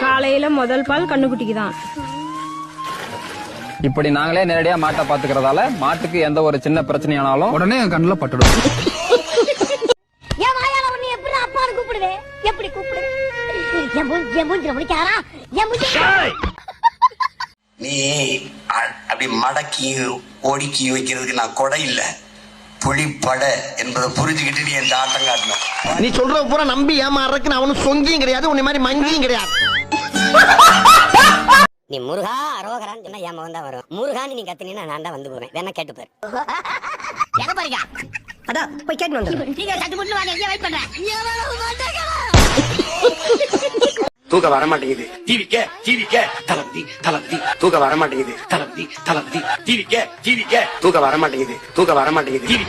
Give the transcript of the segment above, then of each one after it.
காலையில முதல் பால் கண்ணுக்குட்டிக்கு தான் இப்படி நாங்களே நேரடியா மாட்டை பாத்துக்கிறதால மாட்டுக்கு எந்த ஒரு சின்ன பிரச்சனையானாலும் உடனே என் கண்ணுல பட்டுடும். என் வாயால உன்னை எப்படி அப்பான்னு கூப்பிடுவேன் எப்படி கூப்பிடுவேன் என் மூ- என் மூஞ்சில முடிக்காரா என் மூஞ்சி நீ அ- அப்படி மடக்கி ஒடுக்கி வைக்கிறதுக்கு நான் கொடை இல்ல. புலிப்படை என்பதை புரிஞ்சுக்கிட்டு நீ என் ஆட்டம் காட்டணும் நீ சொல்ற பூரா நம்பி ஏமாறதுக்கு நான் ஒன்னும் சொங்கியும் கிடையாது உன்னை மாதிரி மங்கியும் கிடையாது. நீ முருகா அரோகரான்னு சொன்னா என் மகன் தான் வரும். முருகான்னு நீ கத்துனீங்கன்னா நான் தான் வந்து போவேன். வேணா கேட்டு பாரு. எங்க போறீங்க? அதான் போய் கேட்டு வந்து நீங்க சட்டு முட்டு வாங்க இங்கே வெயிட் பண்றேன். தூக்கம் வர மாட்டேங்குது. டிவிக்க டிவிக்க தளபதி தளபதி தூக்கம் வர மாட்டேங்குது. தளபதி தளபதி டிவிக்க டிவிக்க தூக்கம் வர மாட்டேங்குது. தூக்கம் வர மாட்டேங்குது. டிவி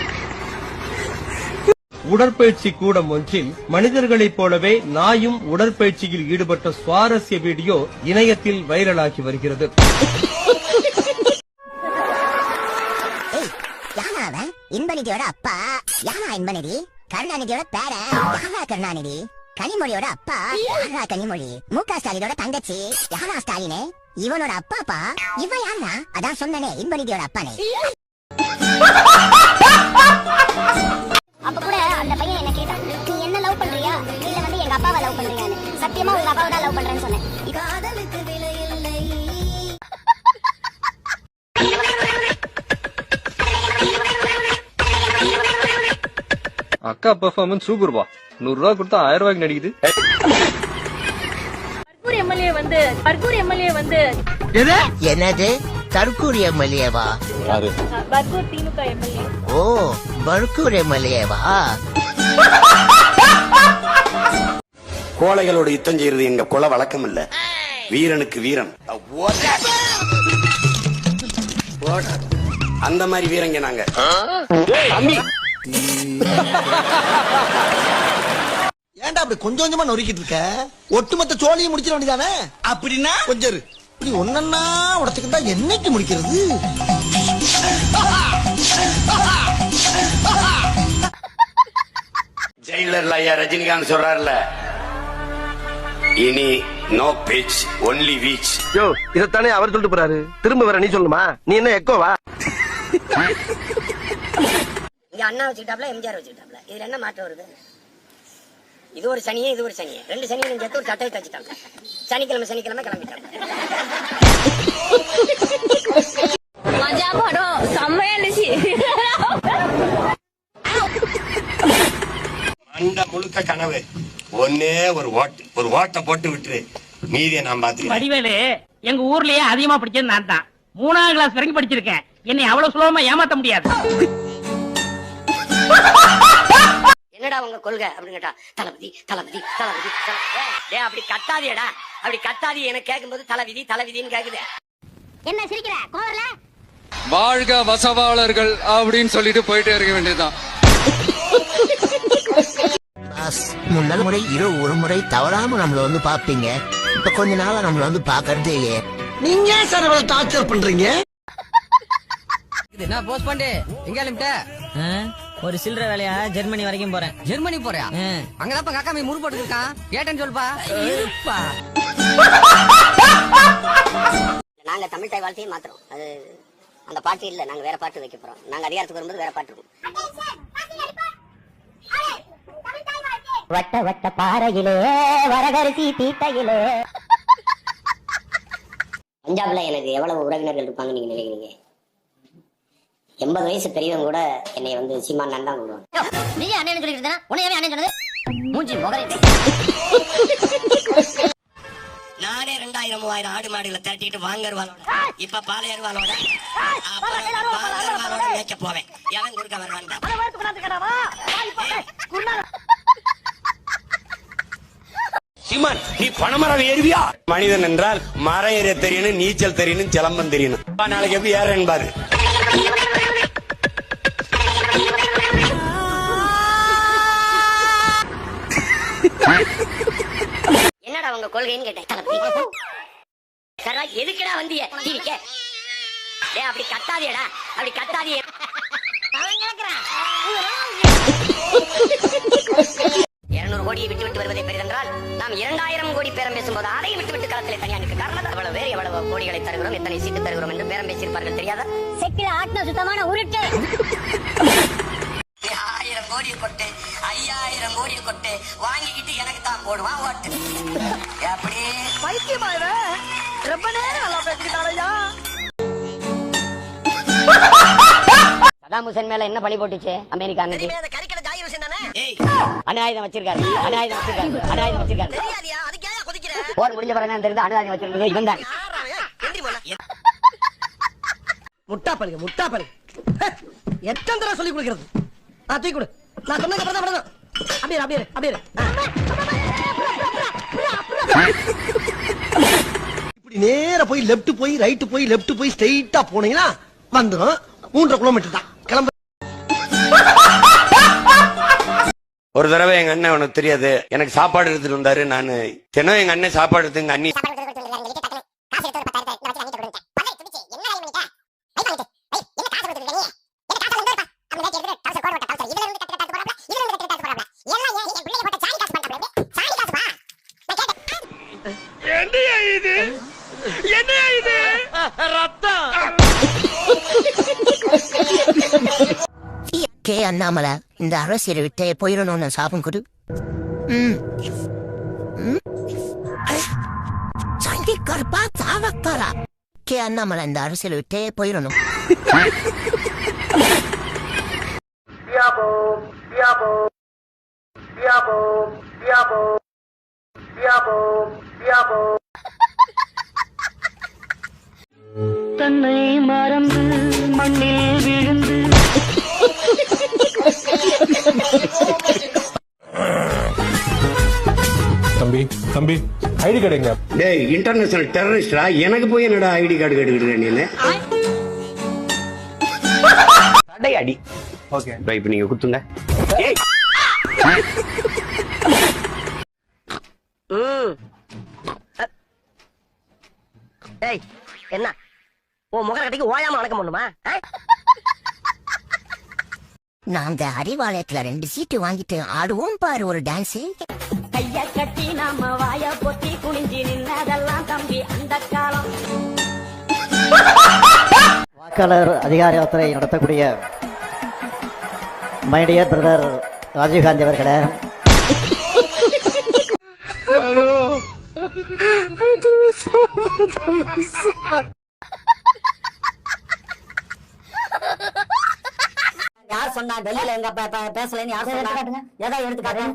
உடற்பயிற்சி கூடம் ஒன்றில் மனிதர்களைப் போலவே நாயும் உடற்பயிற்சியில் ஈடுபட்ட சுவாரஸ்ய வீடியோ இணையத்தில் வைரலாகி வருகிறது. இன்பநிதியோட அப்பா. யாரா இன்பநிதி? கருணாநிதியோட பேர யாரா கருணாநிதி? கனிமொழியோட அப்பா. யாரா கனிமொழி? மு க ஸ்டாலினோட தங்கச்சி. யாரா ஸ்டாலினே? இவனோட அப்பாப்பா இவன் யாரா அதான் சொன்னனே இன்பநிதியோட அப்பானே. அக்கா பெர்ஃபார்மன்ஸ் சூப்பர்பா நூறு ரூபா கொடுத்தா ஆயிரம் ரூபாய்க்கு நடிக்குது. பர்கூர் எம்எல்ஏ வந்து பர்கூர் எம்எல்ஏ வந்து என்னது? தற்கூரி எம்எல்ஏவா? பர்கூர் திமுக எம்எல்ஏ. ஓ பர்கூர் எம்எல்ஏவா? கோழைகளோட யுத்தம் செய்யறது எங்க குல வழக்கம் இல்ல வீரனுக்கு வீரன். அந்த மாதிரி வீரங்க நாங்க. ஏன்டா அப்படி கொஞ்சம் கொஞ்சமா நொறுக்கிட்டு இருக்க? ஒட்டுமொத்த சோழியை முடிச்சிட வேண்டியதானே? அப்படின்னா? கொஞ்சம். இப்படி ஒன்னொன்னா உடச்சுக்கிட்டா என்னைக்கு முடிக்கிறது? ஜெயிலர்ல ஐயா ரஜினிகாந்த் சொல்றாருல இனி நோ பேச் ஒன்லி வீச் யோ இதத்தானே அவர் சொல்லிட்டு போறாரு. திரும்ப வேற நீ சொல்லணுமா நீ என்ன எக்கோவா இங்க அண்ணா வச்சுக்கிட்டாப்ல எம்ஜிஆர் வச்சுக்கிட்டாப்ல இதுல என்ன மாற்றம் வருது? இது ஒரு சனியே இது ஒரு சனியே. ரெண்டு சனியும் சேர்த்து ஒரு சட்டையை தச்சுட்டாங்க. சனிக்கிழமை சனிக்கிழமை கிளம்பிட்டாங்க. மஜா படம். செம்மையா இருந்துச்சு. அந்த முழுக்க கனவு. ஒன்னே ஒரு ஓட்டு ஒரு ஓட்டை போட்டு விட்டுரு. மீதியை நான் பாத்துக்கிறேன். வடிவேலு எங்க ஊர்லயே அதிகமா படிச்சது நான் தான். மூணாம் கிளாஸ் வரைக்கும் படிச்சிருக்கேன். என்னை அவ்வளவு சுலபமா ஏமாத்த முடியாது. என்னடா உங்க கொள்கை அப்படின்னு கேட்டா தளபதி தளபதி தளபதி தளபதி. டேய் அப்படி கத்தாதியடா அப்படி கத்தாதி எனக்கு கேட்கும்போது தலைவிதி தலைவிதின்னு கேக்குது. என்ன சிரிக்கிற? கோவர்ல? வாழ்க வசவாளர்கள் அப்படின்னு சொல்லிட்டு போயிட்டே இருக்க வேண்டியதுதான். முன்னல் முறை இரு ஒரு முறை தவறாம நம்மள வந்து பாப்பீங்க இப்ப கொஞ்ச நாளா நம்மள வந்து பாக்கறதே இல்லையே. நீங்க சார் இவ்வளவு டார்ச்சர் பண்றீங்க? என்ன போஸ்ட் பண்ணு எங்க கிளம்பிட்ட? ஒரு சில்லற வேலையா? ஜெர்மனி வரைக்கும் போறேன். ஜெர்மனி போறியா? அங்கதான் காக்கா மீ முறு போட்டு இருக்கான் கேட்டேன்னு சொல்பா இருப்பா. நாங்க தமிழ் தாய் வாழ்த்தையே மாத்துறோம். அது அந்த பாட்டு இல்ல. நாங்க வேற பாட்டு வைக்க போறோம். நாங்க அதிகாரத்துக்கு வரும்போது வேற பாட்டு இருக்கும். வட்ட வட்ட பாறையிலே வரகரிசி தீட்டையிலே. பஞ்சாப்ல எனக்கு எவ்வளவு உறவினர்கள் இருப்பாங்க நீங்க நினைக்கிறீங்க? எண்பது வயசு பெரியவங்க கூட என்னை வந்து சீமான் நான் தான் கூடுவாங்க. நீ அண்ணன் சொல்லிட்டு உன்னையவே அண்ணன் சொன்னது? மூஞ்சி முகரை. நானே ரெண்டாயிரம் மூவாயிரம் ஆடு மாடுகளை திரட்டிட்டு வாங்கருவாளோட இப்ப பாலையருவாளோட பாலருவாளோட மேய்க்க போவேன். எவன் குறுக்க வருவான் சீமான் நீ பணமரம் ஏறுவியா? மனிதன் என்றால் மரம் ஏற தெரியணும் நீச்சல் தெரியணும் சிலம்பம் தெரியணும் அப்பா, நாளைக்கு எப்படி ஏற என்பாரு என்னடா உங்க கொள்கைன்னு கேட்டேன் தளபதி? எதுக்குடா வந்திய? டிவிக்க டேய் அப்படி கத்தாதியடா அப்படி கத்தாதிய ஐநூறு கோடியை விட்டு விட்டு வருவதை பெரிதென்றால் நாம் இரண்டாயிரம் கோடி பேரம் பேசும்போது அதை விட்டு விட்டு களத்திலே தனியா நிற்க காரணம் எவ்வளவு பேர் எவ்வளவு கோடிகளை தருகிறோம் எத்தனை சீட்டு தருகிறோம் என்று பேரம் பேசியிருப்பார்கள் தெரியாதா? செக்கில ஆட்டின சுத்தமான உருட்டு. ஆயிரம் கோடி கொட்டு கோடி கொட்டு. வாங்கிக்கிட்டு எனக்கு தான் போடுவான் ஓட்டு. எப்படி? பைத்தியமா ரொம்ப நேரம் நல்லா பேசிக்கிட்டாலையா சதாம் ஹுசேன் மேல என்ன பழி போட்டுச்சு? அமெரிக்கா ஆயுதம் வச்சிருக்காரு. அணு ஆயுதம் வச்சிருக்காரு. அணு ஆயுதம் வச்சிருக்காரு போர் முடிஞ்ச பிறகு அணு ஆயுதம் வச்சிருந்தது இவன் தான். முட்டா பழுக முட்டா பழுக. எத்தனை தடவை சொல்லி கொடுக்கிறது? ஆ தூக்கி கொடு. நான் சொன்னதுக்கு அப்புறம் தான் விடணும் அப்படியே அப்படியே அப்படியே. இப்படி நேரா போய் லெஃப்ட் போய் ரைட் போய் லெஃப்ட் போய் ஸ்ட்ரைட்டா போனீங்கன்னா வந்துடும் மூன்றரை கிலோமீட்டர் தான். கிளம்ப. ஒரு தடவை எங்க அண்ணன் உனக்கு தெரியாது. எனக்கு சாப்பாடு எடுத்துட்டு வந்தாரு. நானு தினம் எங்க அண்ணன் சாப்பாடு எடுத்து எங்க அண்ணி கே அண்ணாமலை இந்த அரசியலை விட்டு போயிடணும்னு சாபம் கொடு. ம். சண்டிகர்பா சாவக்காரா. கே அண்ணாமலை இந்த அரசியலை விட்டே போயிடணும். தம்பி தம்பி ஐடி கார்டு டேய் இன்டர்நேஷனல் டெரரிஸ்டா எனக்கு போய் என்னடா ஐடி கார்டு கேட்டுக்கிட்டு நீ தடை அடி ஓகே. இப்ப நீங்க குத்துங்க. ஏய். ஏய் என்ன? உன் முக கட்டிக்கு ஓயாம வணக்கம் பண்ணுமா? நான் அந்த அறிவாலயத்துல ரெண்டு சீட்டு வாங்கிட்டு ஆடுவோம் பாரு ஒரு டான்ஸ் கைய கட்டி நாம வாய பொத்தி குனிஞ்சி நின்னதெல்லாம் தம்பி அந்த காலம். வாக்காளர் அதிகார யாத்திரை நடத்தக்கூடிய மைடியர் பிரதர் ராஜீவ்காந்தி அவர்களே. யார் சொன்னா டெல்லியில எங்க பேசலைன்னு யார் சொன்னா? எதை எடுத்து காட்டு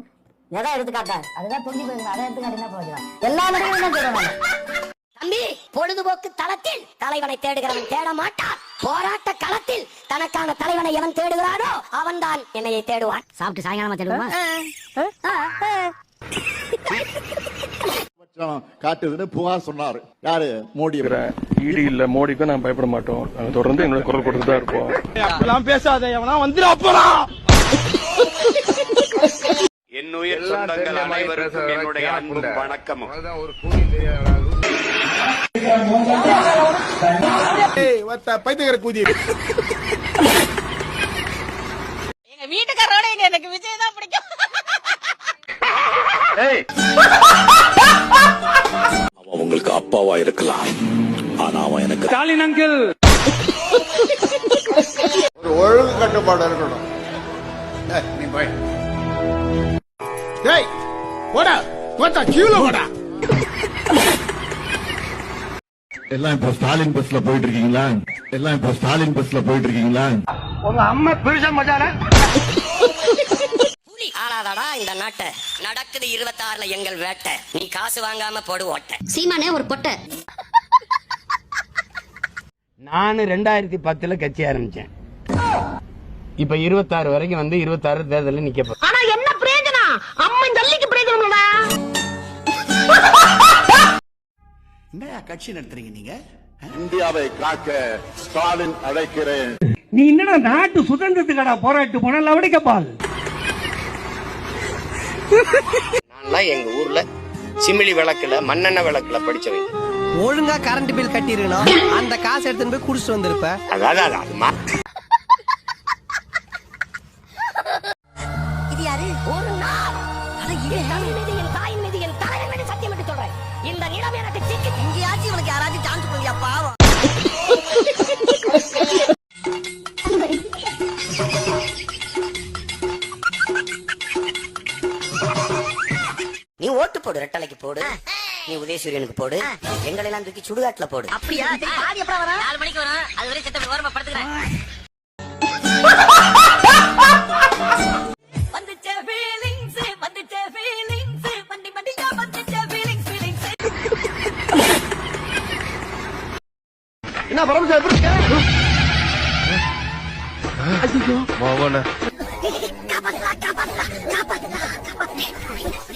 எதை எடுத்து காட்ட அதுதான் தொங்கி போயிருங்க அதை எடுத்து காட்டினா போதும். எல்லா தான் சொல்றாங்க? தம்பி பொழுதுபோக்கு தளத்தில் தலைவனை தேடுகிறவன் தேட மாட்டான். போராட்ட களத்தில் தனக்கான தலைவனை எவன் தேடுகிறானோ அவன்தான் என்னையை தேடுவான். சாப்பிட்டு சாயங்காலமா தேடுவான் காட்டுதுன்னு புகார் சொன்னாரு. யாரு? மோடி ஈடு இல்ல மோடிக்கும் நான் பயப்பட மாட்டோம். நாங்க தொடர்ந்து எங்களை குரல் கொடுத்து தான் இருப்போம். அப்படிலாம் பேசாத எவனா வந்துடா போறான். என்னுயிர் சொந்தங்கள் அனைவருக்கும் என்னுடைய அன்பும் வணக்கமும். கூதி. எங்க வீட்டுக்காரோட எங்க எனக்கு விஜய் தான் பிடிக்கும். அவன் உங்களுக்கு அப்பாவா இருக்கலாம். ஆனா அவன் எனக்கு ஸ்டாலின் அங்கிள். ஒரு ஒழுங்கு கட்டுப்பாடு இருக்கணும். நீ போய். போடா போட்டா கீழே போடா. எல்லாம் இப்போ ஸ்டாலின் பஸ்ல போயிட்டு இருக்கீங்களா எல்லாம் இப்போ ஸ்டாலின் பஸ்ல போயிட்டு இருக்கீங்களா உங்க அம்மா பெருசா மச்சான. புலி. ஆளாதாடா இந்த நாட்டை. நடக்குது இருபத்தாறுல எங்கள் வேட்டை. நீ காசு வாங்காம போடு ஓட்ட. சீமானே ஒரு பொட்டை. நான் ரெண்டாயிரத்தி பத்துல கட்சி ஆரம்பிச்சேன். இப்ப இருபத்தாறு வரைக்கும் வந்து இருபத்தாறு தேர்தலில் நிக்க ஆனா என்ன பிரயோஜனம்? அம்மன் ஜல்லிக்கு என்ன கட்சி நடத்துறீங்க நீங்க? இந்தியாவை காக்க ஸ்டாலின் அழைக்கிறேன். நீ என்னடா நாட்டு சுதந்திரத்துக்கடா போராட்டு போன? லவடிக்கப்பால் நான்லாம் எங்க ஊர்ல சிமிலி விளக்குல மண்ணெண்ணெய் விளக்குல படிச்சவங்க ஒழுங்கா கரண்ட் பில் கட்டிருக்கணும். அந்த காசு எடுத்துன்னு போய் குடிச்சிட்டு வந்திருப்ப. அதாவது போடு. நீ உதயசூரியனுக்கு போடு. எங்களை தூக்கி சுடுகாட்டுல போடு. அப்படியா? பாதி எப்ப வரா நாலு மணிக்கு வரா அது வரைக்கும் செத்த ஓரமா படுத்துக்கிறேன். என்ன பரம சார் எப்படி இருக்க ஐயோ மாவன காப்பாத்துடா காப்பாத்துடா காப்பாத்துடா காப்பாத்துடா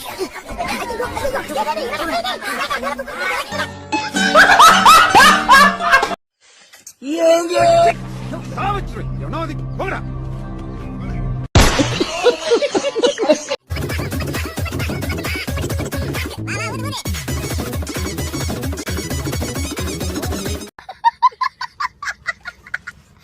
ஏங்க சாவித்ரி எவனாவது போடா